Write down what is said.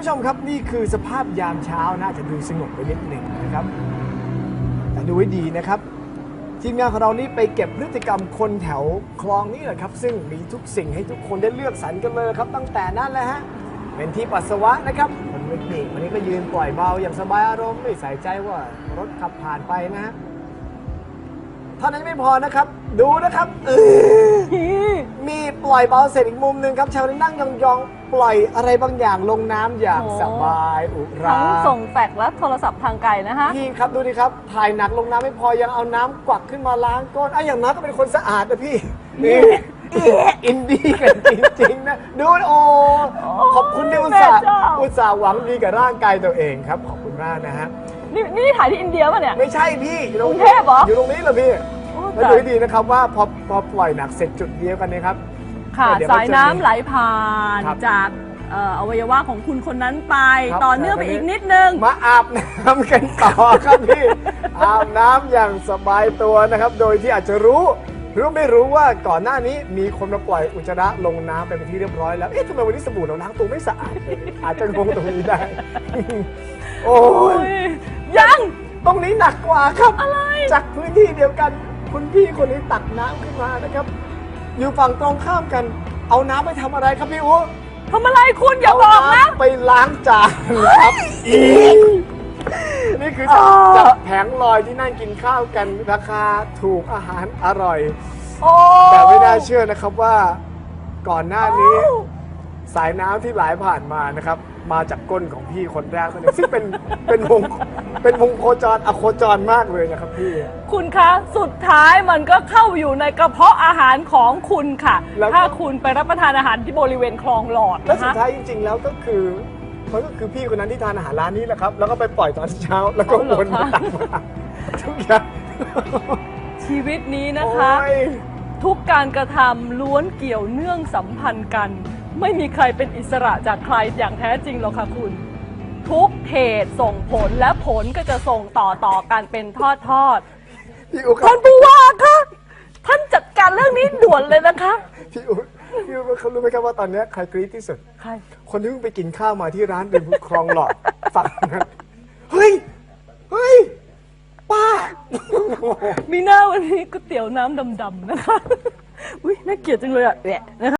ผู้ชมครับนี่คือสภาพยามเช้าน่าจะดูสงบไปนิดหนึ่งนะครับ แต่ดูให้ดีนะครับ ทีมงานของเรานี่ไปเก็บพฤติกรรมคนแถวคลองนี่แหละครับ ซึ่งมีทุกสิ่งให้ทุกคนได้เลือกสรรกันเลยครับ ตั้งแต่นั้นแหละฮะเป็นที่ปัสสาวะนะครับคนเด็กๆวันนี้ก็ยืนปล่อยเบาอย่างสบายอารมณ์ไม่ใส่ใจว่ารถขับผ่านไปนะฮะ เท่านั้นไม่พอนะครับ ดูนะครับเออมีปล่อยเบาเสร็จอีกมุมหนึ่งครับชาวนี้นั่งยองๆ ปล่อยอะไรบางอย่างลงน้ำอย่างโอ้สบายอุราทั้งส่งแฟกซ์และโทรศัพท์ทางไกลนะคะ พี่ครับดูดิครับถ่ายหนักลงน้ำไม่พอยังเอาน้ำกวักขึ้นมาล้างก้นไอ้อย่างน้อยก็เป็นคนสะอาดนะพี่นี่อินดี้กันจริงๆนะดูโอ้ขอบคุณที่อุตส่าห์แม่เจ้า อุตส่าห์หวังดีกับร่างกายตัวเองครับ ขอบคุณมากนะฮะ นี่นี่ถ่ายที่อินเดียป่ะเนี่ย ไม่ใช่พี่อยู่ตรงกรุงเทพเหรออยู่ตรงนี้เหรอพี่โอ้แล้วดูให้ดีนะครับว่าพอพอปล่อยหนักเสร็จจุดเดียวกันเนะครับค่ะเดี๋ยวสายน้ำไหลผ่านครับจากเอ่ออวัยวะของคุณคนนั้นไป ครับ ต่อเนื่องไปอีกนิดนึง มาอาบน้ำกันต่อครับพี่ อาบน้ำอย่างสบายตัวนะครับ โดยที่อาจจะรู้ หรือไม่รู้ว่าก่อนหน้านี้มีคนมาปล่อยอุจจาระลงน้ำไปเป็นที่เรียบร้อยแล้วเอ๊ะทำไมวันนี้สบู่เราล้างตัวไม่สะอาดเลยอาจจะงงตรงนี้ได้ โอ้โอ้ยย ยัง ตรงนี้หนักกว่าครับ อะไร จากพื้นที่เดียวกัน คุณพี่คนนี้ตักน้ำขึ้นมานะครับ อยู่ฝั่งตรงข้ามกัน เอาน้ำไปทำอะไรครับพี่อู๋ทำอะไรคุณอย่าบอกนะ ไปล้างจานครับอีกนี่คือจากอ๋อจากแผงลอยที่นั่งกินข้าวกันราคาถูกอาหารอร่อยโอ้แต่ไม่น่าเชื่อนะครับว่าก่อนหน้านี้ สายน้ำที่ไหลผ่านมานะครับ มาจากก้นของพี่คนแรกคนนี้ซึ่งเป็นเป็นวงเป็นวงโคจรอโคจรมากเลยนะครับพี่ คุณคะ สุดท้ายมันก็เข้าอยู่ในกระเพาะอาหารของคุณค่ะ แล้วก็ถ้าคุณไปรับประทานอาหารที่บริเวณคลองหลอดและนะสุดคะท้ายจริง ๆ แล้วก็คือมันก็คือพี่คนนั้นที่ทานอาหารร้านนี้แหละครับ แล้วก็ไปปล่อยตอนเช้าแล้วก็วนมาตักมาทุกอย่างชีวิตนี้นะคะ โอ้ย ทุกการกระทำล้วนเกี่ยวเนื่องสัมพันธ์กัน ไม่มีใครเป็นอิสระจากใครอย่างแท้จริงหรอกค่ะคุณ ทุกเหตุส่งผลและผลก็จะส่งต่อต่อกันเป็นทอดทอดพี่อุ๊ๆท่านผู้ว่าคะท่านจัดการเรื่องนี้ด่วนเลยนะคะ พี่อุ๊พี่อุ๊เขารู้ไหมครับว่าตอนเนี้ยใครกรี๊ดที่สุด ใคร คนที่เพิ่งไปกินข้าวมาที่ร้านริมคลองหลอดฝั่งนั้นเฮ้ย เฮ้ย ป้า มีหน้าวันนี้ก๋วยเตี๋ยวน้ำดำๆนะคะ อุ้ยน่าเกลียดจังเลยอะแหละนะคะ